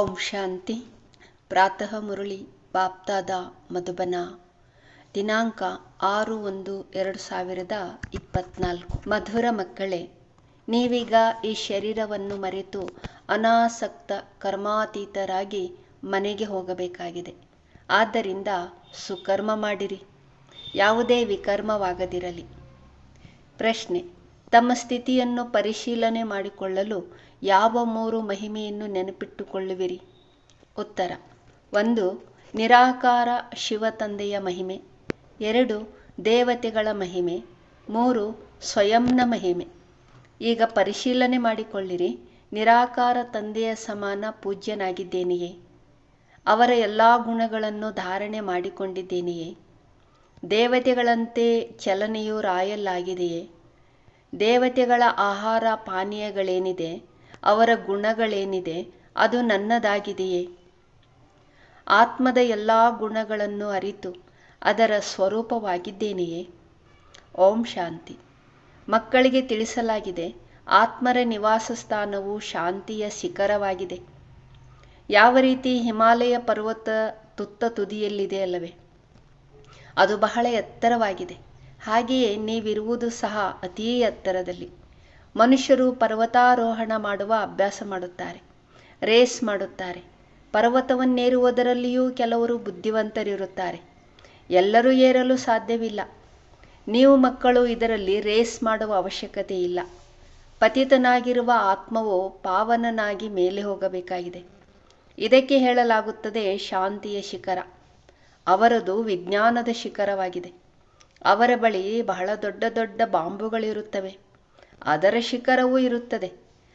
ಓಂ ಶಾಂತಿ ಪ್ರಾತಃ ಮುರಳಿ ಬಾಪ್ತಾದ ಮಧುಬನ, ದಿನಾಂಕ ಆರು ಒಂದು ಎರಡು ಸಾವಿರದ ಇಪ್ಪತ್ನಾಲ್ಕು. ಮಧುರ ಮಕ್ಕಳೇ, ನೀವೀಗ ಈ ಶರೀರವನ್ನು ಮರೆತು ಅನಾಸಕ್ತ ಕರ್ಮಾತೀತರಾಗಿ ಮನೆಗೆ ಹೋಗಬೇಕಾಗಿದೆ. ಆದ್ದರಿಂದ ಸುಕರ್ಮ ಮಾಡಿರಿ. ಯಾವುದೇ ವಿಕರ್ಮವಾಗದಿರಲಿ. ಪ್ರಶ್ನೆ ತಮ್ಮ ಸ್ಥಿತಿಯನ್ನು ಪರಿಶೀಲನೆ ಮಾಡಿಕೊಳ್ಳಲು ಯಾವ ಮೂರು ಮಹಿಮೆಯನ್ನು ನೆನಪಿಟ್ಟುಕೊಳ್ಳುವಿರಿ? ಉತ್ತರ, ಒಂದು, ನಿರಾಕಾರ ಶಿವ ತಂದೆಯ ಮಹಿಮೆ, ಎರಡು, ದೇವತೆಗಳ ಮಹಿಮೆ, ಮೂರು, ಸ್ವಯಂನ ಮಹಿಮೆ. ಈಗ ಪರಿಶೀಲನೆ ಮಾಡಿಕೊಳ್ಳಿರಿ, ನಿರಾಕಾರ ತಂದೆಯ ಸಮಾನ ಪೂಜ್ಯನಾಗಿದ್ದೇನೆಯೇ? ಅವರ ಎಲ್ಲ ಗುಣಗಳನ್ನು ಧಾರಣೆ ಮಾಡಿಕೊಂಡಿದ್ದೇನೆಯೇ? ದೇವತೆಗಳಂತೆ ಚಲನೆಯು ರಾಯಲ್ ಆಗಿದೆಯೇ ದೇವತೆಗಳ ಆಹಾರ ಪಾನೀಯಗಳೇನಿದೆ, ಅವರ ಗುಣಗಳೇನಿದೆ, ಅದು ನನ್ನದಾಗಿದೆಯೇ? ಆತ್ಮದ ಎಲ್ಲ ಗುಣಗಳನ್ನು ಅರಿತು ಅದರ ಸ್ವರೂಪವಾಗಿದ್ದೇನೆಯೇ? ಓಂ ಶಾಂತಿ. ಮಕ್ಕಳಿಗೆ ತಿಳಿಸಲಾಗಿದೆ, ಆತ್ಮರ ನಿವಾಸ ಸ್ಥಾನವು ಶಾಂತಿಯ ಶಿಖರವಾಗಿದೆ. ಯಾವ ರೀತಿ ಹಿಮಾಲಯ ಪರ್ವತ ತುತ್ತ ತುದಿಯಲ್ಲಿದೆ ಅಲ್ಲವೇ? ಅದು ಬಹಳ ಎತ್ತರವಾಗಿದೆ. ಹಾಗೆಯೇ ನೀವಿರುವುದು ಸಹ ಅತೀ ಎತ್ತರದಲ್ಲಿ. ಮನುಷ್ಯರು ಪರ್ವತಾರೋಹಣ ಮಾಡುವ ಅಭ್ಯಾಸ ಮಾಡುತ್ತಾರೆ, ರೇಸ್ ಮಾಡುತ್ತಾರೆ. ಪರ್ವತವನ್ನೇರುವುದರಲ್ಲಿಯೂ ಕೆಲವರು ಬುದ್ಧಿವಂತರಿರುತ್ತಾರೆ. ಎಲ್ಲರೂ ಏರಲು ಸಾಧ್ಯವಿಲ್ಲ. ನೀವು ಮಕ್ಕಳು ಇದರಲ್ಲಿ ರೇಸ್ ಮಾಡುವ ಅವಶ್ಯಕತೆ ಇಲ್ಲ. ಪತಿತನಾಗಿರುವ ಆತ್ಮವು ಪಾವನನಾಗಿ ಮೇಲೆ ಹೋಗಬೇಕಾಗಿದೆ. ಇದಕ್ಕೆ ಹೇಳಲಾಗುತ್ತದೆ ಶಾಂತಿಯ ಶಿಖರ. ಅವರದು ವಿಜ್ಞಾನದ ಶಿಖರವಾಗಿದೆ. ಅವರ ಬಳಿ ಬಹಳ ದೊಡ್ಡ ದೊಡ್ಡ ಬಾಂಬುಗಳಿರುತ್ತವೆ. ಅದರ ಶಿಖರವೂ ಇರುತ್ತದೆ.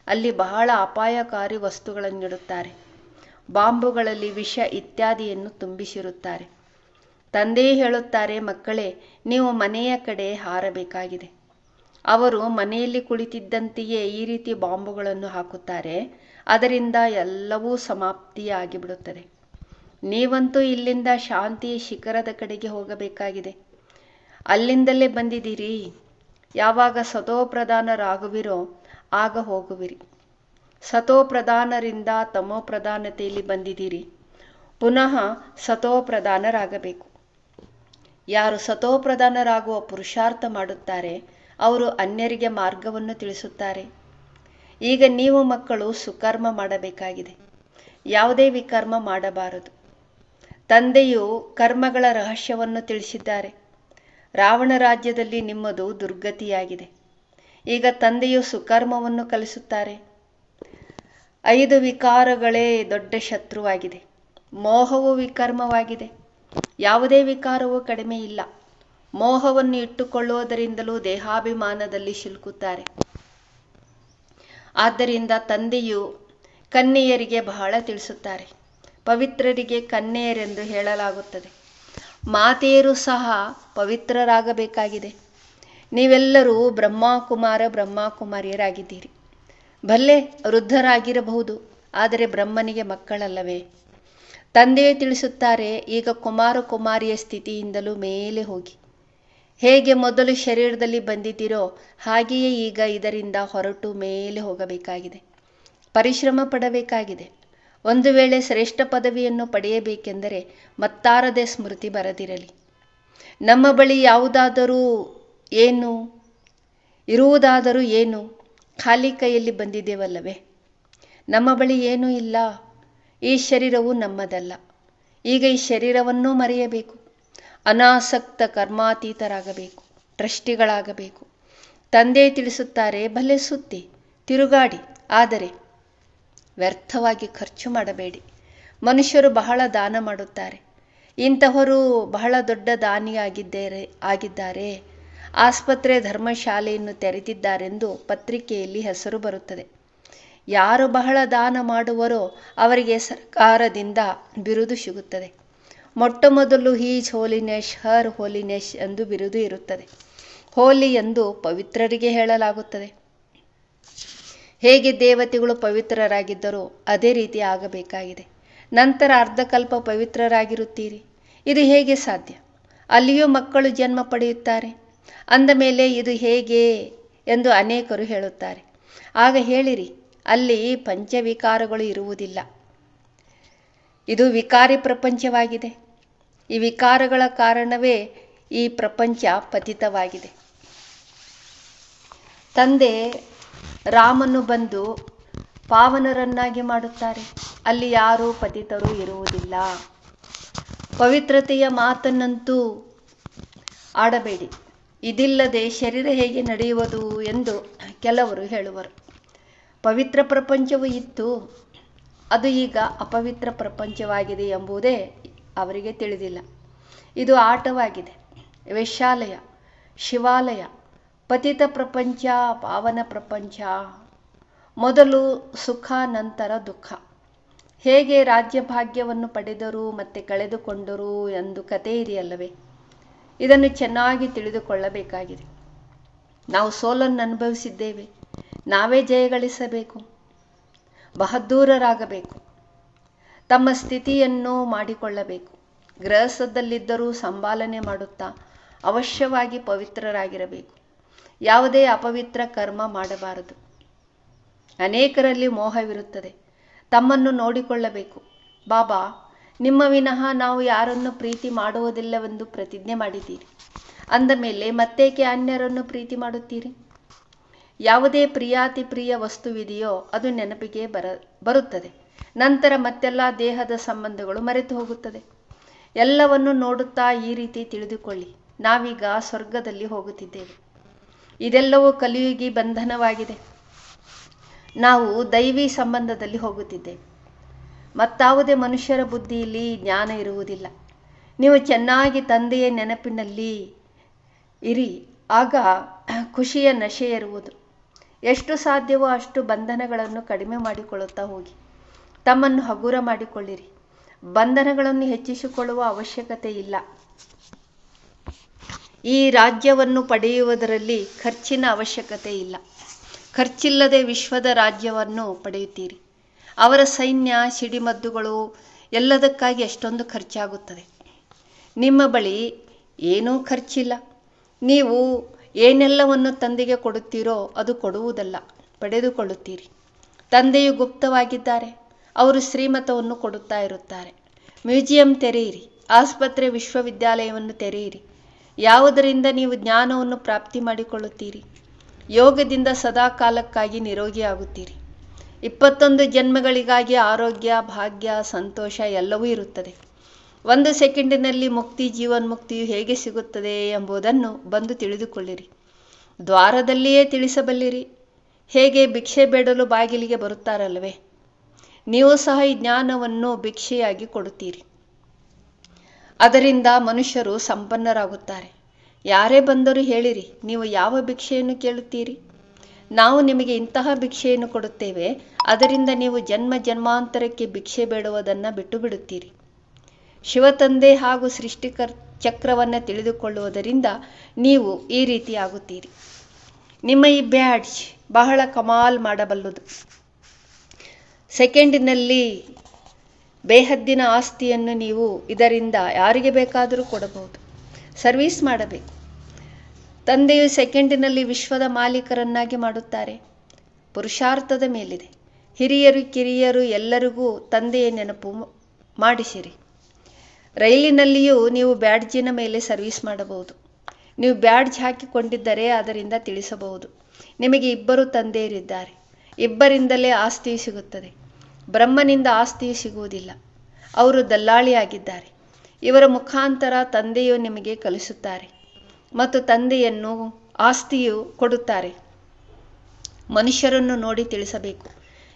ಅಲ್ಲಿ ಬಹಳ ಅಪಾಯಕಾರಿ ವಸ್ತುಗಳನ್ನಿಡುತ್ತಾರೆ ಬಾಂಬುಗಳಲ್ಲಿ ವಿಷ ಇತ್ಯಾದಿಯನ್ನು ತುಂಬಿಸಿರುತ್ತಾರೆ. ತಂದೆಯೇ ಹೇಳುತ್ತಾರೆ, ಮಕ್ಕಳೇ, ನೀವು ಮನೆಯ ಕಡೆ ಹಾರಬೇಕಾಗಿದೆ. ಅವರು ಮನೆಯಲ್ಲಿ ಕುಳಿತಿದ್ದಂತೆಯೇ ಈ ರೀತಿ ಬಾಂಬುಗಳನ್ನು ಹಾಕುತ್ತಾರೆ. ಅದರಿಂದ ಎಲ್ಲವೂ ಸಮಾಪ್ತಿಯಾಗಿಬಿಡುತ್ತದೆ. ನೀವಂತೂ ಇಲ್ಲಿಂದ ಶಾಂತಿಯ ಶಿಖರದ ಕಡೆಗೆ ಹೋಗಬೇಕಾಗಿದೆ. ಅಲ್ಲಿಂದಲೇ ಬಂದಿದ್ದೀರಿ. ಯಾವಾಗ ಸತೋಪ್ರಧಾನರಾಗುವಿರೋ ಆಗ ಹೋಗುವಿರಿ. ಸತೋಪ್ರಧಾನರಿಂದ ತಮೋಪ್ರಧಾನತೆಯಲ್ಲಿ ಬಂದಿದ್ದೀರಿ. ಪುನಃ ಸತೋಪ್ರಧಾನರಾಗಬೇಕು. ಯಾರು ಸತೋಪ್ರಧಾನರಾಗುವ ಪುರುಷಾರ್ಥ ಮಾಡುತ್ತಾರೆ, ಅವರು ಅನ್ಯರಿಗೆ ಮಾರ್ಗವನ್ನು ತಿಳಿಸುತ್ತಾರೆ. ಈಗ ನೀವು ಮಕ್ಕಳು ಸುಕರ್ಮ ಮಾಡಬೇಕಾಗಿದೆ. ಯಾವುದೇ ವಿಕರ್ಮ ಮಾಡಬಾರದು. ತಂದೆಯು ಕರ್ಮಗಳ ರಹಸ್ಯವನ್ನು ತಿಳಿಸಿದ್ದಾರೆ. ರಾವಣ ರಾಜ್ಯದಲ್ಲಿ ನಿಮ್ಮದು ದುರ್ಗತಿಯಾಗಿದೆ. ಈಗ ತಂದೆಯು ಸುಕರ್ಮವನ್ನು ಕಲಿಸುತ್ತಾರೆ. ಐದು ವಿಕಾರಗಳೇ ದೊಡ್ಡ ಶತ್ರುವಾಗಿದೆ. ಮೋಹವು ವಿಕರ್ಮವಾಗಿದೆ. ಯಾವುದೇ ವಿಕಾರವೂ ಕಡಿಮೆ ಇಲ್ಲ. ಮೋಹವನ್ನು ಇಟ್ಟುಕೊಳ್ಳುವುದರಿಂದಲೂ ದೇಹಾಭಿಮಾನದಲ್ಲಿ ಸಿಲುಕುತ್ತಾರೆ. ಆದ್ದರಿಂದ ತಂದೆಯು ಕನ್ಯೆಯರಿಗೆ ಬಹಳ ತಿಳಿಸುತ್ತಾರೆ. ಪವಿತ್ರರಿಗೆ ಕನ್ಯೆಯರೆಂದು ಹೇಳಲಾಗುತ್ತದೆ. ಮಾತೆಯರು ಸಹ ಪವಿತ್ರರಾಗಬೇಕಾಗಿದೆ. ನೀವೆಲ್ಲರೂ ಬ್ರಹ್ಮಕುಮಾರ, ಬ್ರಹ್ಮಕುಮಾರಿಯರಾಗಿದ್ದೀರಿ. ಭಲ್ಲೆ ವೃದ್ಧರಾಗಿರಬಹುದು, ಆದರೆ ಬ್ರಹ್ಮನಿಗೆ ಮಕ್ಕಳಲ್ಲವೇ? ತಂದೆಯೇ ತಿಳಿಸುತ್ತಾರೆ, ಈಗ ಕುಮಾರ ಕುಮಾರಿಯ ಸ್ಥಿತಿಯಿಂದಲೂ ಮೇಲೆ ಹೋಗಿ. ಹೇಗೆ ಮೊದಲು ಶರೀರದಲ್ಲಿ ಬಂದಿದ್ದೀರೋ, ಹಾಗೆಯೇ ಈಗ ಇದರಿಂದ ಹೊರಟು ಮೇಲೆ ಹೋಗಬೇಕಾಗಿದೆ. ಪರಿಶ್ರಮ ಪಡಬೇಕಾಗಿದೆ. ಒಂದು ವೇಳೆ ಶ್ರೇಷ್ಠ ಪದವಿಯನ್ನು ಪಡೆಯಬೇಕೆಂದರೆ ಮತ್ತಾರದೆ ಸ್ಮೃತಿ ಬರದಿರಲಿ. ನಮ್ಮ ಬಳಿ ಯಾವುದಾದರೂ ಏನು, ಇರುವುದಾದರೂ ಏನು ಖಾಲಿ ಕೈಯಲ್ಲಿ ಬಂದಿದ್ದೇವಲ್ಲವೇ ನಮ್ಮ ಬಳಿ ಏನೂ ಇಲ್ಲ. ಈ ಶರೀರವು ನಮ್ಮದಲ್ಲ. ಈಗ ಈ ಶರೀರವನ್ನೂ ಮರೆಯಬೇಕು. ಅನಾಸಕ್ತ ಕರ್ಮಾತೀತರಾಗಬೇಕು, ಟ್ರಸ್ಟಿಗಳಾಗಬೇಕು. ತಂದೆ ತಿಳಿಸುತ್ತಾರೆ ಭಲೆ ಸುತ್ತಿ, ತಿರುಗಾಡಿ. ಆದರೆ ವ್ಯರ್ಥವಾಗಿ ಖರ್ಚು ಮಾಡಬೇಡಿ. ಮನುಷ್ಯರು ಬಹಳ ದಾನ ಮಾಡುತ್ತಾರೆ. ಇಂತಹವರು ಬಹಳ ದೊಡ್ಡ ದಾನಿಯಾಗಿದ್ದೇರೆ, ಆಗಿದ್ದಾರೆ. ಆಸ್ಪತ್ರೆ ಧರ್ಮಶಾಲೆಯನ್ನು ತೆರೆದಿದ್ದಾರೆಂದು ಪತ್ರಿಕೆಯಲ್ಲಿ ಹೆಸರು ಬರುತ್ತದೆ. ಯಾರು ಬಹಳ ದಾನ ಮಾಡುವರೋ ಅವರಿಗೆ ಸರ್ಕಾರದಿಂದ ಬಿರುದು ಸಿಗುತ್ತದೆ. ಮೊಟ್ಟ ಮೊದಲು ಹೀಜ್ ಹೋಲಿನೆಶ್, ಹರ್ ಹೋಲಿನೆಶ್ ಎಂದು ಬಿರುದು ಇರುತ್ತದೆ. ಹೋಲಿ ಎಂದು ಪವಿತ್ರರಿಗೆ ಹೇಳಲಾಗುತ್ತದೆ. ಹೇಗೆ ದೇವತೆಗಳು ಪವಿತ್ರರಾಗಿದ್ದರೋ ಅದೇ ರೀತಿ ಆಗಬೇಕಾಗಿದೆ. ನಂತರ ಅರ್ಧಕಲ್ಪ ಪವಿತ್ರರಾಗಿರುತ್ತೀರಿ. ಇದು ಹೇಗೆ ಸಾಧ್ಯ? ಅಲ್ಲಿಯೂ ಮಕ್ಕಳು ಜನ್ಮ ಪಡೆಯುತ್ತಾರೆ. ಅಂದ ಮೇಲೆ ಇದು ಹೇಗೆ ಎಂದು ಅನೇಕರು ಹೇಳುತ್ತಾರೆ. ಆಗ ಹೇಳಿರಿ, ಅಲ್ಲಿ ಪಂಚವಿಕಾರಗಳು ಇರುವುದಿಲ್ಲ. ಇದು ವಿಕಾರಿ ಪ್ರಪಂಚವಾಗಿದೆ. ಈ ವಿಕಾರಗಳ ಕಾರಣವೇ ಈ ಪ್ರಪಂಚ ಪತಿತವಾಗಿದೆ. ತಂದೆ ರಾಮನು ಬಂದು ಪಾವನರನ್ನಾಗಿ ಮಾಡುತ್ತಾರೆ. ಅಲ್ಲಿ ಯಾರೂ ಪತಿತರು ಇರುವುದಿಲ್ಲ. ಪವಿತ್ರತೆಯ ಮಾತನ್ನಂತೂ ಆಡಬೇಡಿ. ಇದಿಲ್ಲದೆ ಶರೀರ ಹೇಗೆ ನಡೆಯುವುದು ಎಂದು ಕೆಲವರು ಹೇಳುವರು. ಪವಿತ್ರ ಪ್ರಪಂಚವು ಇತ್ತು. ಅದು ಈಗ ಅಪವಿತ್ರ ಪ್ರಪಂಚವಾಗಿದೆ ಎಂಬುದೇ ಅವರಿಗೆ ತಿಳಿದಿಲ್ಲ. ಇದು ಆಟವಾಗಿದೆ. ವೇಶ್ಯಾಲಯ, ಶಿವಾಲಯ ಪತಿತ ಪ್ರಪಂಚ, ಪಾವನ ಪ್ರಪಂಚ. ಮೊದಲು ಸುಖ, ನಂತರ ದುಃಖ. ಹೇಗೆ ರಾಜ್ಯ ಭಾಗ್ಯವನ್ನು ಪಡೆದರು ಮತ್ತೆ ಕಳೆದುಕೊಂಡರು ಎಂದು ಕತೆ ಇದೆಯಲ್ಲವೇ? ಇದನ್ನು ಚೆನ್ನಾಗಿ ತಿಳಿದುಕೊಳ್ಳಬೇಕಾಗಿದೆ. ನಾವು ಸೋಲನ್ನು ಅನುಭವಿಸಿದ್ದೇವೆ. ನಾವೇ ಜಯಗಳಿಸಬೇಕು. ಬಹದ್ದೂರರಾಗಬೇಕು. ತಮ್ಮ ಸ್ಥಿತಿಯನ್ನು ಮಾಡಿಕೊಳ್ಳಬೇಕು. ಗೃಹಸ್ಥದಲ್ಲಿದ್ದರೂ ಸಂಭಾಲನೆ ಮಾಡುತ್ತಾ ಅವಶ್ಯವಾಗಿ ಪವಿತ್ರರಾಗಿರಬೇಕು. ಯಾವುದೇ ಅಪವಿತ್ರ ಕರ್ಮ ಮಾಡಬಾರದು. ಅನೇಕರಲ್ಲಿ ಮೋಹವಿರುತ್ತದೆ. ತಮ್ಮನ್ನು ನೋಡಿಕೊಳ್ಳಬೇಕು. ಬಾಬಾ, ನಿಮ್ಮ ವಿನಃ ನಾವು ಯಾರನ್ನು ಪ್ರೀತಿ ಮಾಡುವುದಿಲ್ಲವೆಂದು ಪ್ರತಿಜ್ಞೆ ಮಾಡಿದ್ದೀರಿ. ಅಂದ ಮೇಲೆ ಮತ್ತೇಕೆ ಅನ್ಯರನ್ನು ಪ್ರೀತಿ ಮಾಡುತ್ತೀರಿ? ಯಾವುದೇ ಪ್ರಿಯಾತಿ ಪ್ರಿಯ ವಸ್ತುವಿದೆಯೋ ಅದು ನೆನಪಿಗೆ ಬರ, ಬರುತ್ತದೆ. ನಂತರ ಮತ್ತೆಲ್ಲ ದೇಹದ ಸಂಬಂಧಗಳು ಮರೆತು ಹೋಗುತ್ತದೆ. ಎಲ್ಲವನ್ನು ನೋಡುತ್ತಾ ಈ ರೀತಿ ತಿಳಿದುಕೊಳ್ಳಿ. ನಾವೀಗ ಸ್ವರ್ಗದಲ್ಲಿ ಹೋಗುತ್ತಿದ್ದೇವೆ. ಇದೆಲ್ಲವೂ ಕಲಿಯುಗಿ ಬಂಧನವಾಗಿದೆ. ನಾವು ದೈವಿ ಸಂಬಂಧದಲ್ಲಿ ಹೋಗುತ್ತಿದ್ದೇವೆ ಮತ್ತಾವುದೇ ಮನುಷ್ಯರ ಬುದ್ಧಿಯಲ್ಲಿ ಜ್ಞಾನ ಇರುವುದಿಲ್ಲ. ನೀವು ಚೆನ್ನಾಗಿ ತಂದೆಯ ನೆನಪಿನಲ್ಲಿ ಇರಿ, ಆಗ ಖುಷಿಯ ನಶೆ ಇರುವುದು ಎಷ್ಟು ಸಾಧ್ಯವೋ ಅಷ್ಟು ಬಂಧನಗಳನ್ನು ಕಡಿಮೆ ಮಾಡಿಕೊಳ್ಳುತ್ತಾ ಹೋಗಿ. ತಮ್ಮನ್ನು ಹಗುರ ಮಾಡಿಕೊಳ್ಳಿರಿ. ಬಂಧನಗಳನ್ನು ಹೆಚ್ಚಿಸಿಕೊಳ್ಳುವ ಅವಶ್ಯಕತೆ ಇಲ್ಲ. ಈ ರಾಜ್ಯವನ್ನು ಪಡೆಯುವುದರಲ್ಲಿ ಖರ್ಚಿನ ಅವಶ್ಯಕತೆ ಇಲ್ಲ. ಖರ್ಚಿಲ್ಲದೆ ವಿಶ್ವದ ರಾಜ್ಯವನ್ನು ಪಡೆಯುತ್ತೀರಿ. ಅವರ ಸೈನ್ಯ, ಸಿಡಿಮದ್ದುಗಳು ಎಲ್ಲದಕ್ಕಾಗಿ ಅಷ್ಟೊಂದು ಖರ್ಚಾಗುತ್ತದೆ. ನಿಮ್ಮ ಬಳಿ ಏನೂ ಖರ್ಚಿಲ್ಲ. ನೀವು ಏನೆಲ್ಲವನ್ನು ತಂದೆಗೆ ಕೊಡುತ್ತೀರೋ ಅದು ಕೊಡುವುದಲ್ಲ, ಪಡೆದುಕೊಳ್ಳುತ್ತೀರಿ. ತಂದೆಯು ಗುಪ್ತವಾಗಿದ್ದಾರೆ. ಅವರು ಶ್ರೀಮತವನ್ನು ಕೊಡುತ್ತಾ ಇರುತ್ತಾರೆ. ಮ್ಯೂಸಿಯಂ ತೆರೆಯಿರಿ. ಆಸ್ಪತ್ರೆ, ವಿಶ್ವವಿದ್ಯಾಲಯವನ್ನು ತೆರೆಯಿರಿ. ಯಾವುದರಿಂದ ನೀವು ಜ್ಞಾನವನ್ನು ಪ್ರಾಪ್ತಿ ಮಾಡಿಕೊಳ್ಳುತ್ತೀರಿ? ಯೋಗದಿಂದ ಸದಾ ಕಾಲಕ್ಕಾಗಿ ನಿರೋಗಿಯಾಗುತ್ತೀರಿ ಇಪ್ಪತ್ತೊಂದು ಜನ್ಮಗಳಿಗಾಗಿ ಆರೋಗ್ಯ, ಭಾಗ್ಯ, ಸಂತೋಷ ಎಲ್ಲವೂ ಇರುತ್ತದೆ. ಒಂದು ಸೆಕೆಂಡಿನಲ್ಲಿ ಮುಕ್ತಿ, ಜೀವನ್ಮುಕ್ತಿಯು ಹೇಗೆ ಸಿಗುತ್ತದೆ ಎಂಬುದನ್ನು ಬಂದು ತಿಳಿದುಕೊಳ್ಳಿರಿ. ದ್ವಾರದಲ್ಲಿಯೇ ತಿಳಿಸಬಲ್ಲಿರಿ. ಹೇಗೆ ಭಿಕ್ಷೆ ಬೇಡಲು ಬಾಗಿಲಿಗೆ ಬರುತ್ತಾರಲ್ಲವೇ? ನೀವು ಸಹ ಈ ಜ್ಞಾನವನ್ನು ಭಿಕ್ಷೆಯಾಗಿ ಕೊಡುತ್ತೀರಿ. ಅದರಿಂದ ಮನುಷ್ಯರು ಸಂಪನ್ನರಾಗುತ್ತಾರೆ. ಯಾರೇ ಬಂದರೂ ಹೇಳಿರಿ, ನೀವು ಯಾವ ಭಿಕ್ಷೆಯನ್ನು ಕೇಳುತ್ತೀರಿ? ನಾವು ನಿಮಗೆ ಇಂತಹ ಭಿಕ್ಷೆಯನ್ನು ಕೊಡುತ್ತೇವೆ, ಅದರಿಂದ ನೀವು ಜನ್ಮ ಜನ್ಮಾಂತರಕ್ಕೆ ಭಿಕ್ಷೆ ಬೇಡುವುದನ್ನು ಬಿಟ್ಟು ಬಿಡುತ್ತೀರಿ ಶಿವತಂದೆ ಹಾಗೂ ಸೃಷ್ಟಿಕರ್ ಚಕ್ರವನ್ನು ತಿಳಿದುಕೊಳ್ಳುವುದರಿಂದ ನೀವು ಈ ರೀತಿ ಆಗುತ್ತೀರಿ ನಿಮ್ಮ ಈ ಬ್ಯಾಡ್ಜ್ ಬಹಳ ಕಮಾಲ್ ಮಾಡಬಲ್ಲದು. ಸೆಕೆಂಡಿನಲ್ಲಿ ಬೇಹದ್ದಿನ ಆಸ್ತಿಯನ್ನು ನೀವು ಇದರಿಂದ ಯಾರಿಗೆ ಬೇಕಾದರೂ ಕೊಡಬಹುದು. ಸರ್ವೀಸ್ ಮಾಡಬೇಕು. ತಂದೆಯು ಸೆಕೆಂಡಿನಲ್ಲಿ ವಿಶ್ವದ ಮಾಲೀಕರನ್ನಾಗಿ ಮಾಡುತ್ತಾರೆ. ಪುರುಷಾರ್ಥದ ಮೇಲಿದೆ. ಹಿರಿಯರು, ಕಿರಿಯರು ಎಲ್ಲರಿಗೂ ತಂದೆಯ ನೆನಪು ಮಾಡಿಸಿರಿ. ರೈಲಿನಲ್ಲಿಯೂ ನೀವು ಬ್ಯಾಡ್ಜಿನ ಮೇಲೆ ಸರ್ವಿಸ್ ಮಾಡಬಹುದು. ನೀವು ಬ್ಯಾಡ್ಜ್ ಹಾಕಿಕೊಂಡಿದ್ದರೆ ಅದರಿಂದ ತಿಳಿಸಬಹುದು. ನಿಮಗೆ ಇಬ್ಬರು ತಂದೆಯರಿದ್ದಾರೆ. ಇಬ್ಬರಿಂದಲೇ ಆಸ್ತಿ ಸಿಗುತ್ತದೆ. ಬ್ರಹ್ಮನಿಂದ ಆಸ್ತಿ ಸಿಗುವುದಿಲ್ಲ. ಅವರು ದಲ್ಲಾಳಿಯಾಗಿದ್ದಾರೆ. ಇವರ ಮುಖಾಂತರ ತಂದೆಯು ನಿಮಗೆ ಕಲಿಸುತ್ತಾರೆ ಮತ್ತು ತಂದೆಯನ್ನು ಆಸ್ತಿಯು ಕೊಡುತ್ತಾರೆ. ಮನುಷ್ಯರನ್ನು ನೋಡಿ ತಿಳಿಸಬೇಕು.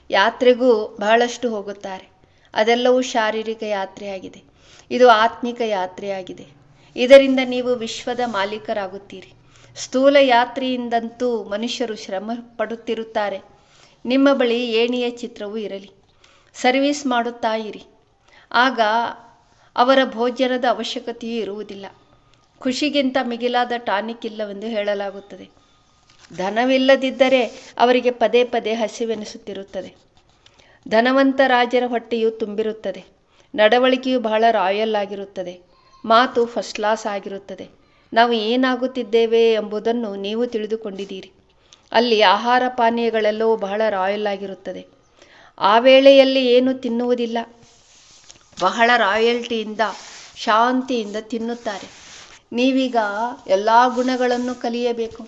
ಯಾತ್ರೆಗೂ ಬಹಳಷ್ಟು ಹೋಗುತ್ತಾರೆ. ಅದೆಲ್ಲವೂ ಶಾರೀರಿಕ ಯಾತ್ರೆಯಾಗಿದೆ. ಇದು ಆತ್ಮಿಕ ಯಾತ್ರೆಯಾಗಿದೆ. ಇದರಿಂದ ನೀವು ವಿಶ್ವದ ಮಾಲೀಕರಾಗುತ್ತೀರಿ. ಸ್ಥೂಲ ಯಾತ್ರೆಯಿಂದಂತೂ ಮನುಷ್ಯರು ಶ್ರಮ ಪಡುತ್ತಿರುತ್ತಾರೆ ನಿಮ್ಮ ಬಳಿ ಏಣಿಯ ಚಿತ್ರವೂ ಇರಲಿ. ಸರ್ವಿಸ್ ಮಾಡುತ್ತಾ ಇರಿ. ಆಗ ಅವರ ಭೋಜನದ ಅವಶ್ಯಕತೆಯೂ ಇರುವುದಿಲ್ಲ. ಖುಷಿಗಿಂತ ಮಿಗಿಲಾದ ಟಾನಿಕ್ ಇಲ್ಲವೆಂದು ಹೇಳಲಾಗುತ್ತದೆ. ಧನವಿಲ್ಲದಿದ್ದರೆ ಅವರಿಗೆ ಪದೇ ಪದೇ ಹಸಿವೆನಿಸುತ್ತಿರುತ್ತದೆ. ಧನವಂತ ರಾಜರ ಹೊಟ್ಟೆಯು ತುಂಬಿರುತ್ತದೆ. ನಡವಳಿಕೆಯು ಬಹಳ ರಾಯಲ್ ಆಗಿರುತ್ತದೆ. ಮಾತು ಫಸ್ಟ್ ಕ್ಲಾಸ್ ಆಗಿರುತ್ತದೆ. ನಾವು ಏನಾಗುತ್ತಿದ್ದೇವೆ ಎಂಬುದನ್ನು ನೀವು ತಿಳಿದುಕೊಂಡಿದ್ದೀರಿ. ಅಲ್ಲಿ ಆಹಾರ ಪಾನೀಯಗಳೆಲ್ಲವೂ ಬಹಳ ರಾಯಲ್ ಆಗಿರುತ್ತದೆ. ಆ ವೇಳೆಯಲ್ಲಿ ಏನು ತಿನ್ನುವುದಿಲ್ಲ. ಬಹಳ ರಾಯಲ್ಟಿಯಿಂದ, ಶಾಂತಿಯಿಂದ ತಿನ್ನುತ್ತಾರೆ. ನೀವೀಗ ಎಲ್ಲ ಗುಣಗಳನ್ನು ಕಲಿಯಬೇಕು.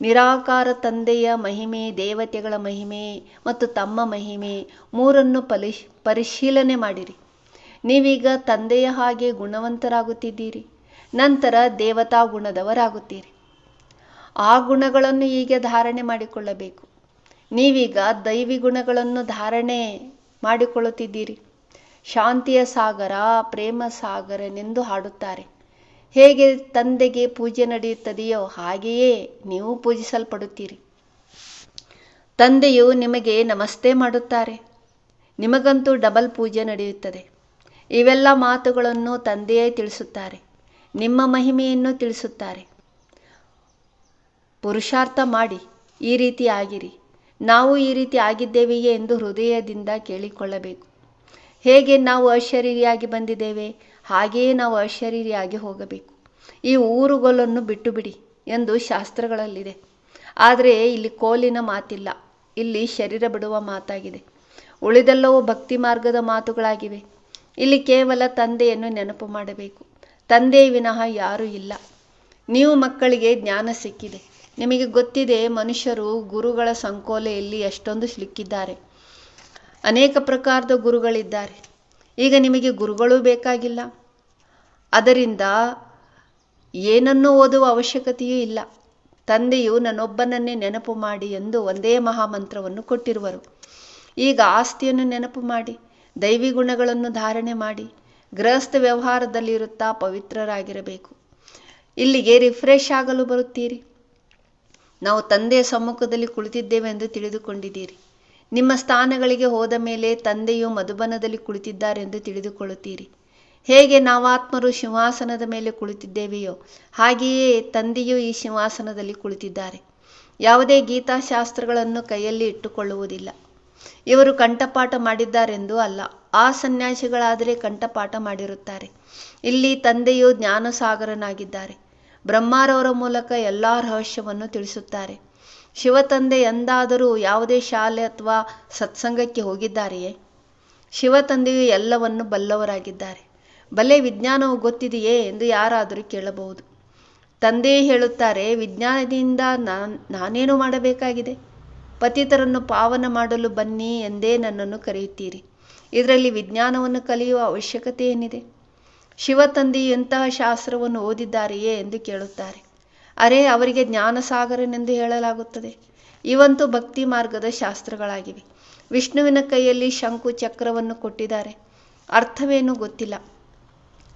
ನಿರಾಕಾರ ತಂದೆಯ ಮಹಿಮೆ, ದೇವತೆಗಳ ಮಹಿಮೆ ಮತ್ತು ತಮ್ಮ ಮಹಿಮೆ ಮೂರನ್ನು ಪಲಿ, ಪರಿಶೀಲನೆ ಮಾಡಿರಿ. ನೀವೀಗ ತಂದೆಯ ಹಾಗೆ ಗುಣವಂತರಾಗುತ್ತಿದ್ದೀರಿ. ನಂತರ ದೇವತಾ ಗುಣದವರಾಗುತ್ತೀರಿ. ಆ ಗುಣಗಳನ್ನು ಹೀಗೆ ಧಾರಣೆ ಮಾಡಿಕೊಳ್ಳಬೇಕು. ನೀವೀಗ ದೈವಿ ಗುಣಗಳನ್ನು ಧಾರಣೆ ಮಾಡಿಕೊಳ್ಳುತ್ತಿದ್ದೀರಿ. ಶಾಂತಿಯ ಸಾಗರ, ಪ್ರೇಮ ಸಾಗರನೆಂದು ಹಾಡುತ್ತಾರೆ. ಹೇಗೆ ತಂದೆಗೆ ಪೂಜೆ ನಡೆಯುತ್ತದೆಯೋ ಹಾಗೆಯೇ ನೀವು ಪೂಜಿಸಲ್ಪಡುತ್ತೀರಿ. ತಂದೆಯು ನಿಮಗೆ ನಮಸ್ತೆ ಮಾಡುತ್ತಾರೆ. ನಿಮಗಂತೂ ಡಬಲ್ ಪೂಜೆ ನಡೆಯುತ್ತದೆ. ಇವೆಲ್ಲ ಮಾತುಗಳನ್ನು ತಂದೆಯೇ ತಿಳಿಸುತ್ತಾರೆ. ನಿಮ್ಮ ಮಹಿಮೆಯನ್ನು ತಿಳಿಸುತ್ತಾರೆ. ಪುರುಷಾರ್ಥ ಮಾಡಿ, ಈ ರೀತಿ ಆಗಿರಿ. ನಾವು ಈ ರೀತಿ ಆಗಿದ್ದೇವೆಯೇ ಎಂದು ಹೃದಯದಿಂದ ಕೇಳಿಕೊಳ್ಳಬೇಕು. ಹೇಗೆ ನಾವು ಅಶರೀರಿಯಾಗಿ ಬಂದಿದ್ದೇವೆ, ಹಾಗೆಯೇ ನಾವು ಅಶರೀರಿಯಾಗಿ ಹೋಗಬೇಕು. ಈ ಊರುಗೋಲನ್ನು ಬಿಟ್ಟು ಬಿಡಿ ಎಂದು ಶಾಸ್ತ್ರಗಳಲ್ಲಿದೆ. ಆದರೆ ಇಲ್ಲಿ ಕೋಲಿನ ಮಾತಿಲ್ಲ, ಇಲ್ಲಿ ಶರೀರ ಬಿಡುವ ಮಾತಾಗಿದೆ. ಉಳಿದೆಲ್ಲವೂ ಭಕ್ತಿ ಮಾರ್ಗದ ಮಾತುಗಳಾಗಿವೆ. ಇಲ್ಲಿ ಕೇವಲ ತಂದೆಯನ್ನು ನೆನಪು ಮಾಡಬೇಕು. ತಂದೆ ವಿನಃ ಯಾರೂ ಇಲ್ಲ. ನೀವು ಮಕ್ಕಳಿಗೆ ಜ್ಞಾನ ಸಿಕ್ಕಿದೆ. ನಿಮಗೆ ಗೊತ್ತಿದೆ, ಮನುಷ್ಯರು ಗುರುಗಳ ಸಂಕೋಲೆಯಲ್ಲಿ ಎಷ್ಟೊಂದು ಸಿಲುಕಿದ್ದಾರೆ ಅನೇಕ ಪ್ರಕಾರದ ಗುರುಗಳಿದ್ದಾರೆ. ಈಗ ನಿಮಗೆ ಗುರುಗಳು ಬೇಕಾಗಿಲ್ಲ. ಅದರಿಂದ ಏನನ್ನೂ ಓದುವ ಅವಶ್ಯಕತೆಯೂ ಇಲ್ಲ. ತಂದೆಯು ನನ್ನೊಬ್ಬನನ್ನೇ ನೆನಪು ಮಾಡಿ ಎಂದು ಒಂದೇ ಮಹಾಮಂತ್ರವನ್ನು ಕೊಟ್ಟಿರುವರು. ಈಗ ಆಸ್ತಿಯನ್ನು ನೆನಪು ಮಾಡಿ, ದೈವಿ ಗುಣಗಳನ್ನು ಧಾರಣೆ ಮಾಡಿ, ಗೃಹಸ್ಥ ವ್ಯವಹಾರದಲ್ಲಿರುತ್ತಾ ಪವಿತ್ರರಾಗಿರಬೇಕು. ಇಲ್ಲಿಗೆ ರಿಫ್ರೆಶ್ ಆಗಲು ಬರುತ್ತೀರಿ. ನಾವು ತಂದೆಯ ಸಮ್ಮುಖದಲ್ಲಿ ಕುಳಿತಿದ್ದೇವೆ ಎಂದು ತಿಳಿದುಕೊಂಡಿದ್ದೀರಿ. ನಿಮ್ಮ ಸ್ಥಾನಗಳಿಗೆ ಹೋದ ಮೇಲೆ ತಂದೆಯು ಮಧುಬನದಲ್ಲಿ ಕುಳಿತಿದ್ದಾರೆ ಎಂದು ತಿಳಿದುಕೊಳ್ಳುತ್ತೀರಿ. ಹೇಗೆ ನಾವಾತ್ಮರು ಸಿಂಹಾಸನದ ಮೇಲೆ ಕುಳಿತಿದ್ದೇವೆಯೋ, ಹಾಗೆಯೇ ತಂದೆಯು ಈ ಸಿಂಹಾಸನದಲ್ಲಿ ಕುಳಿತಿದ್ದಾರೆ. ಯಾವುದೇ ಗೀತಾಶಾಸ್ತ್ರಗಳನ್ನು ಕೈಯಲ್ಲಿ ಇಟ್ಟುಕೊಳ್ಳುವುದಿಲ್ಲ. ಇವರು ಕಂಠಪಾಠ ಮಾಡಿದ್ದಾರೆಂದು ಅಲ್ಲ, ಆ ಸನ್ಯಾಸಿಗಳಾದರೆ ಕಂಠಪಾಠ ಮಾಡಿರುತ್ತಾರೆ. ಇಲ್ಲಿ ತಂದೆಯು ಜ್ಞಾನಸಾಗರನಾಗಿದ್ದಾರೆ. ಬ್ರಹ್ಮಾರವರ ಮೂಲಕ ಎಲ್ಲ ರಹಸ್ಯವನ್ನು ತಿಳಿಸುತ್ತಾರೆ. ಶಿವತಂದೆ ಎಂದಾದರೂ ಯಾವುದೇ ಶಾಲೆ ಅಥವಾ ಸತ್ಸಂಗಕ್ಕೆ ಹೋಗಿದ್ದಾರೆಯೇ? ಶಿವತಂದೆಯು ಎಲ್ಲವನ್ನು ಬಲ್ಲವರಾಗಿದ್ದಾರೆ. ಬಲೆ ವಿಜ್ಞಾನವು ಗೊತ್ತಿದೆಯೇ ಎಂದು ಯಾರಾದರೂ ಕೇಳಬಹುದು. ತಂದೆಯೇ ಹೇಳುತ್ತಾರೆ, ವಿಜ್ಞಾನದಿಂದ ನಾನು, ನಾನೇನು ಮಾಡಬೇಕಾಗಿದೆ? ಪತಿತರನ್ನು ಪಾವನ ಮಾಡಲು ಬನ್ನಿ ಎಂದೇ ನನ್ನನ್ನು ಕರೆಯುತ್ತೀರಿ. ಇದರಲ್ಲಿ ವಿಜ್ಞಾನವನ್ನು ಕಲಿಯುವ ಅವಶ್ಯಕತೆ ಏನಿದೆ ಶಿವತಂದೆಯು ಎಂತಹ ಶಾಸ್ತ್ರವನ್ನು ಓದಿದ್ದಾರೆಯೇ ಎಂದು ಕೇಳುತ್ತಾರೆ. ಅರೆ, ಅವರಿಗೆ ಜ್ಞಾನಸಾಗರನೆಂದು ಹೇಳಲಾಗುತ್ತದೆ. ಇವಂತೂ ಭಕ್ತಿ ಮಾರ್ಗದ ಶಾಸ್ತ್ರಗಳಾಗಿವೆ. ವಿಷ್ಣುವಿನ ಕೈಯಲ್ಲಿ ಶಂಕು ಚಕ್ರವನ್ನು ಕೊಟ್ಟಿದ್ದಾರೆ. ಅರ್ಥವೇನೂ ಗೊತ್ತಿಲ್ಲ.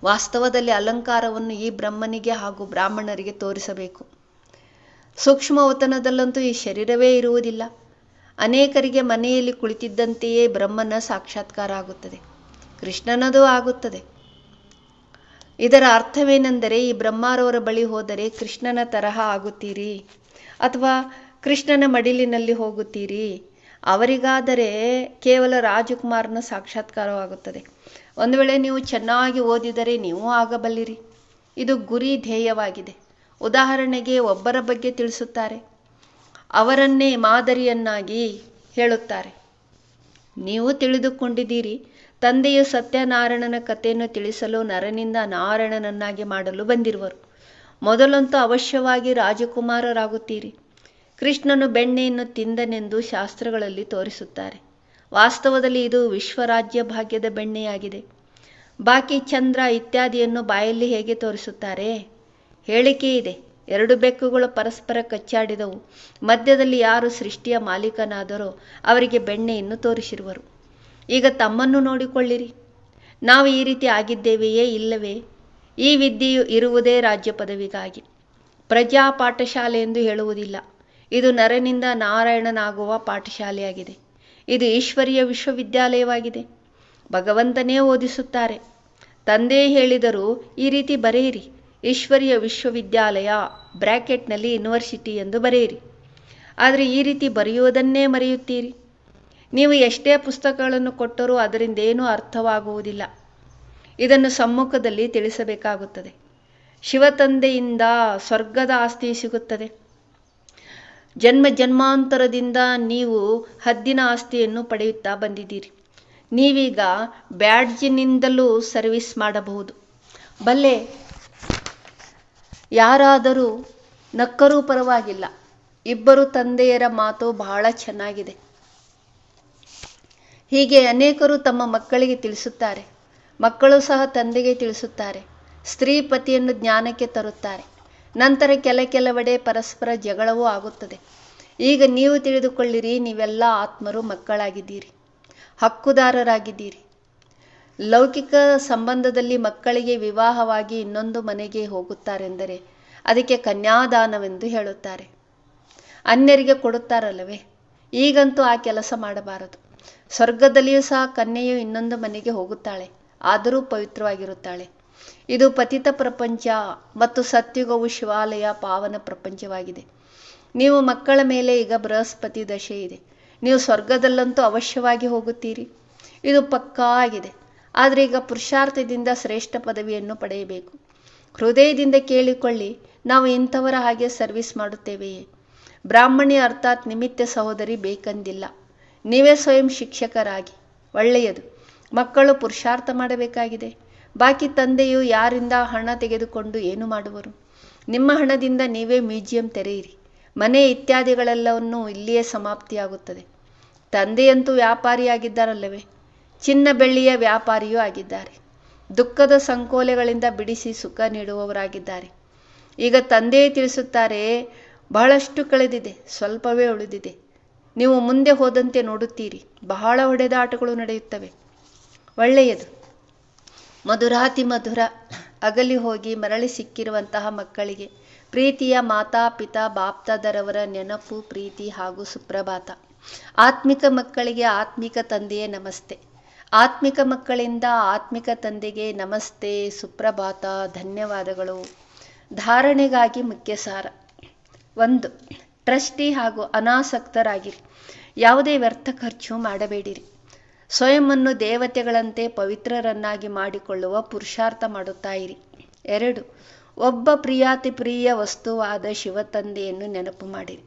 ವಾಸ್ತವದಲ್ಲಿ ಅಲಂಕಾರವನ್ನು ಈ ಬ್ರಹ್ಮನಿಗೆ ಹಾಗೂ ಬ್ರಾಹ್ಮಣರಿಗೆ ತೋರಿಸಬೇಕು. ಸೂಕ್ಷ್ಮವತನದಲ್ಲಂತೂ ಈ ಶರೀರವೇ ಇರುವುದಿಲ್ಲ. ಅನೇಕರಿಗೆ ಮನೆಯಲ್ಲಿ ಕುಳಿತಿದ್ದಂತೆಯೇ ಬ್ರಹ್ಮನ ಸಾಕ್ಷಾತ್ಕಾರ ಆಗುತ್ತದೆ. ಕೃಷ್ಣನದು ಆಗುತ್ತದೆ. ಇದರ ಅರ್ಥವೇನೆಂದರೆ ಈ ಬ್ರಹ್ಮಾರವರ ಬಳಿ ಹೋದರೆ ಕೃಷ್ಣನ ತರಹ ಆಗುತ್ತೀರಿ ಅಥವಾ ಕೃಷ್ಣನ ಮಡಿಲಿನಲ್ಲಿ ಹೋಗುತ್ತೀರಿ. ಅವರಿಗಾದರೆ ಕೇವಲ ರಾಜಕುಮಾರನ ಸಾಕ್ಷಾತ್ಕಾರವಾಗುತ್ತದೆ. ಒಂದು ವೇಳೆ ನೀವು ಚೆನ್ನಾಗಿ ಓದಿದರೆ ನೀವು ಆಗಬಲ್ಲಿರಿ. ಇದು ಗುರಿ ಧ್ಯೇಯವಾಗಿದೆ. ಉದಾಹರಣೆಗೆ ಒಬ್ಬರ ಬಗ್ಗೆ ತಿಳಿಸುತ್ತಾರೆ. ಅವರನ್ನೇ ಮಾದರಿಯನ್ನಾಗಿ ಹೇಳುತ್ತಾರೆ. ನೀವು ತಿಳಿದುಕೊಂಡಿದ್ದೀರಿ. ತಂದೆಯು ಸತ್ಯನಾರಾಯಣನ ಕಥೆಯನ್ನು ತಿಳಿಸಲು ನರನಿಂದ ನಾರಾಯಣನನ್ನಾಗಿ ಮಾಡಲು ಬಂದಿರುವರು. ಮೊದಲಂತೂ ಅವಶ್ಯವಾಗಿ ರಾಜಕುಮಾರರಾಗುತ್ತೀರಿ. ಕೃಷ್ಣನು ಬೆಣ್ಣೆಯನ್ನು ತಿಂದನೆಂದು ಶಾಸ್ತ್ರಗಳಲ್ಲಿ ತೋರಿಸುತ್ತಾರೆ. ವಾಸ್ತವದಲ್ಲಿ ಇದು ವಿಶ್ವರಾಜ್ಯ ಭಾಗ್ಯದ ಬೆಣ್ಣೆಯಾಗಿದೆ. ಬಾಕಿ ಚಂದ್ರ ಇತ್ಯಾದಿಯನ್ನು ಬಾಯಲ್ಲಿ ಹೇಗೆ ತೋರಿಸುತ್ತಾರೆ? ಹೇಳಿಕೆ ಇದೆ. ಎರಡು ಬೆಕ್ಕುಗಳು ಪರಸ್ಪರ ಕಚ್ಚಾಡಿದವು. ಮಧ್ಯದಲ್ಲಿ ಯಾರು ಸೃಷ್ಟಿಯ ಮಾಲೀಕನಾದರೋ ಅವರಿಗೆ ಬೆಣ್ಣೆಯನ್ನು ತೋರಿಸಿರುವರು. ಈಗ ತಮ್ಮನ್ನು ನೋಡಿಕೊಳ್ಳಿರಿ. ನಾವು ಈ ರೀತಿ ಆಗಿದ್ದೇವೆಯೇ ಇಲ್ಲವೇ? ಈ ವಿದ್ಯೆಯು ಇರುವುದೇ ರಾಜ್ಯ ಪದವಿಗಾಗಿ. ಪ್ರಜಾ ಪಾಠಶಾಲೆ ಎಂದು ಹೇಳುವುದಿಲ್ಲ. ಇದು ನರನಿಂದ ನಾರಾಯಣನಾಗುವ ಪಾಠಶಾಲೆಯಾಗಿದೆ. ಇದು ಈಶ್ವರೀಯ ವಿಶ್ವವಿದ್ಯಾಲಯವಾಗಿದೆ. ಭಗವಂತನೇ ಓದಿಸುತ್ತಾರೆ. ತಂದೆ ಹೇಳಿದರೂ ಈ ರೀತಿ ಬರೆಯಿರಿ. ಈಶ್ವರೀಯ ವಿಶ್ವವಿದ್ಯಾಲಯ ಬ್ರ್ಯಾಕೆಟ್ನಲ್ಲಿ ಯೂನಿವರ್ಸಿಟಿ ಎಂದು ಬರೆಯಿರಿ. ಆದರೆ ಈ ರೀತಿ ಬರೆಯುವುದನ್ನೇ ಮರೆಯುತ್ತೀರಿ. ನೀವು ಎಷ್ಟೇ ಪುಸ್ತಕಗಳನ್ನು ಕೊಟ್ಟರೂ ಅದರಿಂದ ಏನೂ ಅರ್ಥವಾಗುವುದಿಲ್ಲ. ಇದನ್ನು ಸಮ್ಮುಖದಲ್ಲಿ ತಿಳಿಸಬೇಕಾಗುತ್ತದೆ. ಶಿವತಂದೆಯಿಂದ ಸ್ವರ್ಗದ ಆಸ್ತಿ ಸಿಗುತ್ತದೆ. ಜನ್ಮ ಜನ್ಮಾಂತರದಿಂದ ನೀವು ಹದ್ದಿನ ಆಸ್ತಿಯನ್ನು ಪಡೆಯುತ್ತಾ ಬಂದಿದ್ದೀರಿ. ನೀವೀಗ ಬ್ಯಾಡ್ಜಿನಿಂದಲೂ ಸರ್ವಿಸ್ ಮಾಡಬಹುದು. ಬಲ್ಲೆ ಯಾರಾದರೂ ನಕ್ಕರೂ ಪರವಾಗಿಲ್ಲ. ಇಬ್ಬರು ತಂದೆಯರ ಮಾತು ಬಹಳ ಚೆನ್ನಾಗಿದೆ. ಹೀಗೆ ಅನೇಕರು ತಮ್ಮ ಮಕ್ಕಳಿಗೆ ತಿಳಿಸುತ್ತಾರೆ. ಮಕ್ಕಳು ಸಹ ತಂದೆಗೆ ತಿಳಿಸುತ್ತಾರೆ. ಸ್ತ್ರೀ ಪತಿಯನ್ನು ಜ್ಞಾನಕ್ಕೆ ತರುತ್ತಾರೆ. ನಂತರ ಕೆಲ ಕೆಲವೆಡೆ ಪರಸ್ಪರ ಜಗಳವೂ ಆಗುತ್ತದೆ. ಈಗ ನೀವು ತಿಳಿದುಕೊಳ್ಳಿರಿ, ನೀವೆಲ್ಲ ಆತ್ಮರು ಮಕ್ಕಳಾಗಿದ್ದೀರಿ. ಹಕ್ಕುದಾರರಾಗಿದ್ದೀರಿ. ಲೌಕಿಕ ಸಂಬಂಧದಲ್ಲಿ ಮಕ್ಕಳಿಗೆ ವಿವಾಹವಾಗಿ ಇನ್ನೊಂದು ಮನೆಗೆ ಹೋಗುತ್ತಾರೆಂದರೆ ಅದಕ್ಕೆ ಕನ್ಯಾದಾನವೆಂದು ಹೇಳುತ್ತಾರೆ. ಅನ್ಯರಿಗೆ ಕೊಡುತ್ತಾರಲ್ಲವೇ? ಈಗಂತೂ ಆ ಕೆಲಸ ಮಾಡಬಾರದು. ಸ್ವರ್ಗದಲ್ಲಿಯೂ ಸಹ ಕನ್ಯೆಯು ಇನ್ನೊಂದು ಮನೆಗೆ ಹೋಗುತ್ತಾಳೆ, ಆದರೂ ಪವಿತ್ರವಾಗಿರುತ್ತಾಳೆ. ಇದು ಪತಿತ ಪ್ರಪಂಚ ಮತ್ತು ಸತ್ಯುಗವು ಶಿವಾಲಯ ಪಾವನ ಪ್ರಪಂಚವಾಗಿದೆ. ನೀವು ಮಕ್ಕಳ ಮೇಲೆ ಈಗ ಬೃಹಸ್ಪತಿ ದಶೆ ಇದೆ. ನೀವು ಸ್ವರ್ಗದಲ್ಲಂತೂ ಅವಶ್ಯವಾಗಿ ಹೋಗುತ್ತೀರಿ. ಇದು ಪಕ್ಕಾ ಆಗಿದೆ. ಆದರೆ ಈಗ ಪುರುಷಾರ್ಥದಿಂದ ಶ್ರೇಷ್ಠ ಪದವಿಯನ್ನು ಪಡೆಯಬೇಕು. ಹೃದಯದಿಂದ ಕೇಳಿಕೊಳ್ಳಿ, ನಾವು ಇಂಥವರ ಹಾಗೆ ಸರ್ವಿಸ್ ಮಾಡುತ್ತೇವೆಯೇ? ಬ್ರಾಹ್ಮಣಿ ಅರ್ಥಾತ್ ನಿಮಿತ್ತ ಸಹೋದರಿ ಬೇಕಂದಿಲ್ಲ. ನೀವೇ ಸ್ವಯಂ ಶಿಕ್ಷಕರಾಗಿ, ಒಳ್ಳೆಯದು. ಮಕ್ಕಳು ಪುರುಷಾರ್ಥ ಮಾಡಬೇಕಾಗಿದೆ. ಬಾಕಿ ತಂದೆಯು ಯಾರಿಂದ ಹಣ ತೆಗೆದುಕೊಂಡು ಏನು ಮಾಡುವರು? ನಿಮ್ಮ ಹಣದಿಂದ ನೀವೇ ಮ್ಯೂಸಿಯಂ ತೆರೆಯಿರಿ. ಮನೆ ಇತ್ಯಾದಿಗಳೆಲ್ಲವನ್ನೂ ಇಲ್ಲಿಯೇ ಸಮಾಪ್ತಿಯಾಗುತ್ತದೆ. ತಂದೆಯಂತೂ ವ್ಯಾಪಾರಿಯಾಗಿದ್ದಾರಲ್ಲವೇ? ಚಿನ್ನ ಬೆಳ್ಳಿಯ ವ್ಯಾಪಾರಿಯೂ ಆಗಿದ್ದಾರೆ. ದುಃಖದ ಸಂಕೋಲೆಗಳಿಂದ ಬಿಡಿಸಿ ಸುಖ ನೀಡುವವರಾಗಿದ್ದಾರೆ. ಈಗ ತಂದೆಯೇ ತಿಳಿಸುತ್ತಾರೆ, ಬಹಳಷ್ಟು ಕಳೆದಿದೆ, ಸ್ವಲ್ಪವೇ ಉಳಿದಿದೆ. ನೀವು ಮುಂದೆ ಹೋದಂತೆ ನೋಡುತ್ತೀರಿ. ಬಹಳ ಹೊಡೆದಾಟಗಳು ನಡೆಯುತ್ತವೆ. ಒಳ್ಳೆಯದು. ಮಧುರಾತಿ ಮಧುರ ಅಗಲಿ ಹೋಗಿ ಮರಳಿ ಸಿಕ್ಕಿರುವಂತಹ ಮಕ್ಕಳಿಗೆ ಪ್ರೀತಿಯ ಮಾತಾ ಪಿತಾ ಬಾಪ್ತಾದರವರ ನೆನಪು, ಪ್ರೀತಿ ಹಾಗೂ ಸುಪ್ರಭಾತ. ಆತ್ಮಿಕ ಮಕ್ಕಳಿಗೆ ಆತ್ಮಿಕ ತಂದೆಯೇ ನಮಸ್ತೆ. ಆತ್ಮಿಕ ಮಕ್ಕಳಿಂದ ಆತ್ಮಿಕ ತಂದೆಗೆ ನಮಸ್ತೆ, ಸುಪ್ರಭಾತ, ಧನ್ಯವಾದಗಳು. ಧಾರಣೆಗಾಗಿ ಮುಖ್ಯ ಸಾರ ಒಂದು ಟ್ರಸ್ಟಿ ಹಾಗೂ ಅನಾಸಕ್ತರಾಗಿರಿ ಯಾವುದೇ ವ್ಯರ್ಥ ಖರ್ಚು ಮಾಡಬೇಡಿರಿ. ಸ್ವಯಂವನ್ನು ದೇವತೆಗಳಂತೆ ಪವಿತ್ರರನ್ನಾಗಿ ಮಾಡಿಕೊಳ್ಳುವ ಪುರುಷಾರ್ಥ ಮಾಡುತ್ತಾ ಇರಿ. ಎರಡು, ಒಬ್ಬ ಪ್ರಿಯಾತಿ ಪ್ರಿಯ ವಸ್ತುವಾದ ಶಿವತಂದೆಯನ್ನು ನೆನಪು ಮಾಡಿರಿ.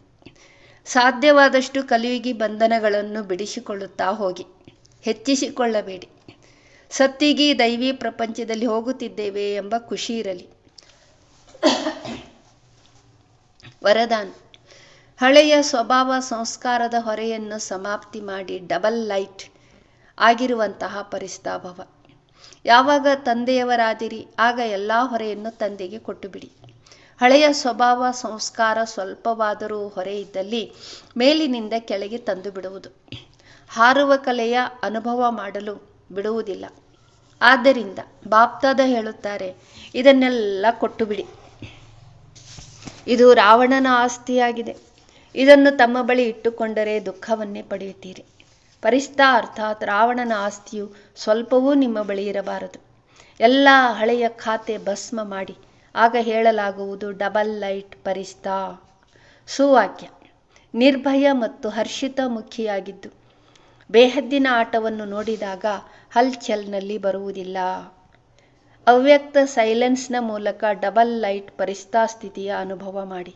ಸಾಧ್ಯವಾದಷ್ಟು ಕಲಿಯುಗಿ ಬಂಧನಗಳನ್ನು ಬಿಡಿಸಿಕೊಳ್ಳುತ್ತಾ ಹೋಗಿ. ಹೆಚ್ಚಿಸಿಕೊಳ್ಳಬೇಡಿ. ಸತ್ತಿಗೆ ದೈವಿ ಪ್ರಪಂಚದಲ್ಲಿ ಹೋಗುತ್ತಿದ್ದೇವೆ ಎಂಬ ಖುಷಿ ಇರಲಿ. ವರದಾನ. ಹಳೆಯ ಸ್ವಭಾವ ಸಂಸ್ಕಾರದ ಹೊರೆಯನ್ನು ಸಮಾಪ್ತಿ ಮಾಡಿ ಡಬಲ್ ಲೈಟ್ ಆಗಿರುವಂತಹ ಪರಿಸ್ತಾಭವ ಯಾವಾಗ ತಂದೆಯವರಾದಿರಿ, ಆಗ ಎಲ್ಲ ಹೊರೆಯನ್ನು ತಂದೆಗೆ ಕೊಟ್ಟುಬಿಡಿ. ಹಳೆಯ ಸ್ವಭಾವ ಸಂಸ್ಕಾರ ಸ್ವಲ್ಪವಾದರೂ ಹೊರೆ ಇದ್ದಲ್ಲಿ ಮೇಲಿನಿಂದ ಕೆಳಗೆ ತಂದು ಬಿಡುವುದು. ಹಾರುವ ಕಲೆಯ ಅನುಭವ ಮಾಡಲು ಬಿಡುವುದಿಲ್ಲ. ಆದ್ದರಿಂದ ಬಾಪ್ತಾದ ಹೇಳುತ್ತಾರೆ, ಇದನ್ನೆಲ್ಲ ಕೊಟ್ಟು ಬಿಡಿ ಇದು ರಾವಣನ ಆಸ್ತಿಯಾಗಿದೆ. ಇದನ್ನು ತಮ್ಮ ಬಳಿ ಇಟ್ಟುಕೊಂಡರೆ ದುಃಖವನ್ನೇ ಪಡೆಯುತ್ತೀರಿ. ಪರಿಸ್ಥ ಅರ್ಥಾತ್ ರಾವಣನ ಆಸ್ತಿಯು ಸ್ವಲ್ಪವೂ ನಿಮ್ಮ ಬಳಿ ಇರಬಾರದು. ಎಲ್ಲ ಹಳೆಯ ಖಾತೆ ಭಸ್ಮ ಮಾಡಿ. ಆಗ ಹೇಳಲಾಗುವುದು ಡಬಲ್ ಲೈಟ್ ಪರಿಸ್ಥ. ಸುವಾಕ್ಯ. ನಿರ್ಭಯ ಮತ್ತು ಹರ್ಷಿತ ಮುಖಿಯಾಗಿದ್ದು. ಬೇಹದ್ದಿನ ಆಟವನ್ನು ನೋಡಿದಾಗ ಹಲ್ಚಲ್ನಲ್ಲಿ ಬರುವುದಿಲ್ಲ. ಅವ್ಯಕ್ತ ಸೈಲೆನ್ಸ್ನ ಮೂಲಕ ಡಬಲ್ ಲೈಟ್ ಪರಿಸ್ಥಾ ಸ್ಥಿತಿಯ ಅನುಭವ ಮಾಡಿ.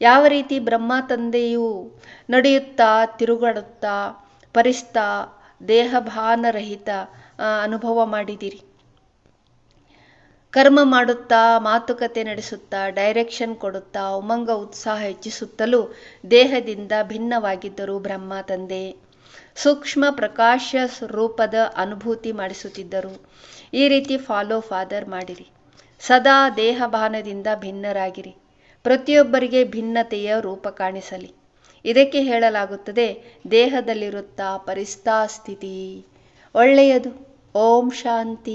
ಯಾವ ರೀತಿ ಬ್ರಹ್ಮ ತಂದೆಯು ನಡೆಯುತ್ತಾ, ತಿರುಗಾಡುತ್ತಾ, ಪರಿಸ್ತಾ, ದೇಹಭಾನರಹಿತ ಅನುಭವ ಮಾಡಿದಿರಿ? ಕರ್ಮ ಮಾಡುತ್ತಾ, ಮಾತುಕತೆ ನಡೆಸುತ್ತಾ ಡೈರೆಕ್ಷನ್ ಕೊಡುತ್ತಾ, ಉಮಂಗ ಉತ್ಸಾಹ ಹೆಚ್ಚಿಸುತ್ತಲೂ ದೇಹದಿಂದ ಭಿನ್ನವಾಗಿದ್ದರು ಬ್ರಹ್ಮ ತಂದೆ. ಸೂಕ್ಷ್ಮ ಪ್ರಕಾಶ ರೂಪದ ಅನುಭೂತಿ ಮಾಡಿಸುತ್ತಿದ್ದರು. ಈ ರೀತಿ ಫಾಲೋ ಫಾದರ್ ಮಾಡಿರಿ. ಸದಾ ದೇಹಭಾನದಿಂದ ಭಿನ್ನರಾಗಿರಿ. ಪ್ರತಿಯೊಬ್ಬರಿಗೆ ಭಿನ್ನತೆಯ ರೂಪ ಕಾಣಿಸಲಿ. ಇದಕ್ಕೆ ಹೇಳಲಾಗುತ್ತದೆ ದೇಹದಲ್ಲಿರುತ್ತಾ ಪರಿಸ್ಥಾ ಸ್ಥಿತಿ ಒಳ್ಳೆಯದು. ಓಂ ಶಾಂತಿ.